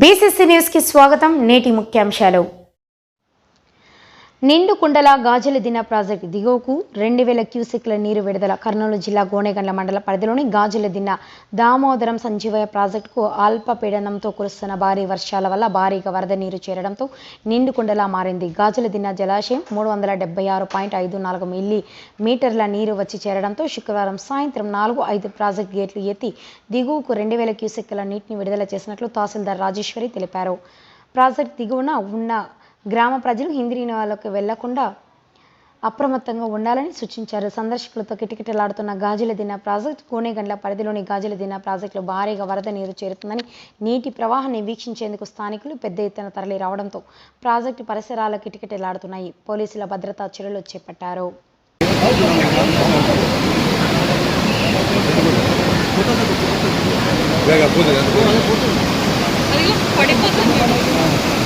BCC న్యూస్కి స్వాగతం. నేటి ముఖ్యాంశాలు. నిండు కుండల గాజుల దిన ప్రాజెక్టు దిగువకు రెండు వేల క్యూసెక్ల నీరు విడుదల. కర్నూలు జిల్లా గోనెగండ్ల మండల పరిధిలోని గాజుల దిన దామోదరం సంజీవయ్య ప్రాజెక్టుకు అల్పపీడనంతో కురుస్తున్న భారీ వర్షాల వల్ల భారీగా వరద నీరు చేరడంతో నిండు కుండలా మారింది. గాజుల దిన జలాశయం మూడు వందల డెబ్బై ఆరు పాయింట్ ఐదు నాలుగు మిల్లీ మీటర్ల నీరు వచ్చి చేరడంతో శుక్రవారం సాయంత్రం నాలుగు ఐదు ప్రాజెక్ట్ గేట్లు ఎత్తి దిగువకు రెండు వేల క్యూసెక్ల నీటిని విడుదల చేసినట్లు తహసీల్దార్ రాజేశ్వరి తెలిపారు. ప్రాజెక్ట్ దిగువన ఉన్న గ్రామ ప్రజలు హిందీ వాళ్ళకి వెళ్ళకుండా అప్రమత్తంగా ఉండాలని సూచించారు. సందర్శకులతో కిటకిటలాడుతున్న గాజుల దిన ప్రాజెక్ట్ కోనేగండ్ల పరిధిలోని గాజుల దిన ప్రాజెక్టులో భారీగా వరద నీరు చేరుతుందని నీటి ప్రవాహాన్ని వీక్షించేందుకు స్థానికులు పెద్ద ఎత్తున తరలి రావడంతో ప్రాజెక్టు పరిసరాల కిటకిటలాడుతున్నాయి. పోలీసుల భద్రతా చర్యలు చేపట్టారు. పడిపోతుంది.